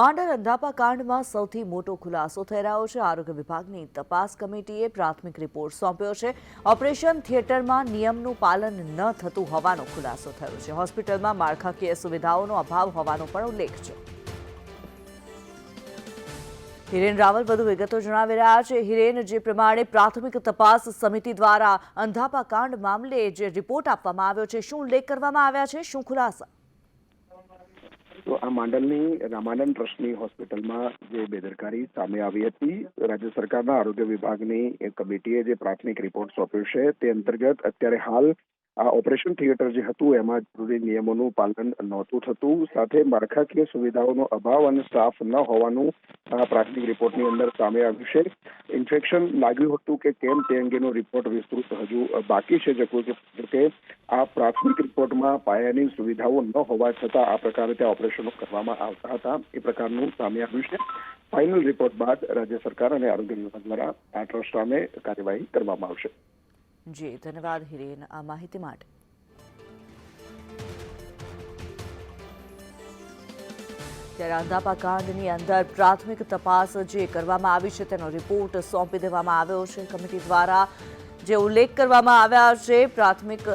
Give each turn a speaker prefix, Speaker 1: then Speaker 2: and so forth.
Speaker 1: માંડલ અંધાપા કાંડમાં સૌથી મોટો ખુલાસો થઈ રહ્યો છે. આરોગ્ય વિભાગની તપાસ કમિટીએ પ્રાથમિક રિપોર્ટ સોંપ્યો છે. ઓપરેશન થિયેટરમાં નિયમનું પાલન ન થતું હોવાનો ખુલાસો થયો છે. હોસ્પિટલમાં માળખાકીય સુવિધાઓનો અભાવ હોવાનો પણ ઉલ્લેખ છે. હિરેન રાવલ વધુ વિગતો જણાવી રહ્યા છે. હિરેન, જે પ્રમાણે પ્રાથમિક તપાસ સમિતિ દ્વારા અંધાપા કાંડ મામલે જે રિપોર્ટ આપવામાં આવ્યો છે, શું ઉલ્લેખ કરવામાં આવ્યા છે? શું ખુલાસા?
Speaker 2: તો આ માંડલની, રામાનંદ ટ્રસ્ટની હોસ્પિટલમાં જે બેદરકારી સામે આવી હતી, રાજ્ય સરકારના આરોગ્ય વિભાગની કમિટીએ જે પ્રાથમિક રિપોર્ટ સોંપ્યો છે, તે અંતર્ગત અત્યારે હાલ આ ઓપરેશન થિયેટર જે હતું, એમાં જરૂરી નિયમોનું પાલન નહોતું થતું. સાથે માળખાકીય સુવિધાઓનો અભાવ અને સ્ટાફ ન હોવાનું આ પ્રાથમિક રિપોર્ટની અંદર સામે આવ્યું છે. ઇન્ફેક્શન લાગ્યું હતું કે કેમ તે અંગેનો રિપોર્ટ વિસ્તૃત હજુ બાકી છે. જોકે આ પ્રાથમિક રિપોર્ટમાં પાયાની સુવિધાઓ ન હોવા છતાં આ પ્રકારે ત્યાં ઓપરેશનો કરવામાં આવતા હતા. એ પ્રકારનું સામે આવ્યું છે. ફાઇનલ રિપોર્ટ બાદ રાજ્ય સરકાર અને આરોગ્ય વિભાગ દ્વારા આ ટ્રસ્ટ સામે કાર્યવાહી કરવામાં આવશે.
Speaker 1: જી, ધન્યવાદ હિરેન, આ માહિતી માટે. ત્યારે અંધાપા કાંડની અંદર પ્રાથમિક તપાસ જે કરવામાં આવી છે, તેનો રિપોર્ટ સોંપી દેવામાં આવ્યો છે. કમિટી દ્વારા જે ઉલ્લેખ કરવામાં આવ્યા છે, પ્રાથમિક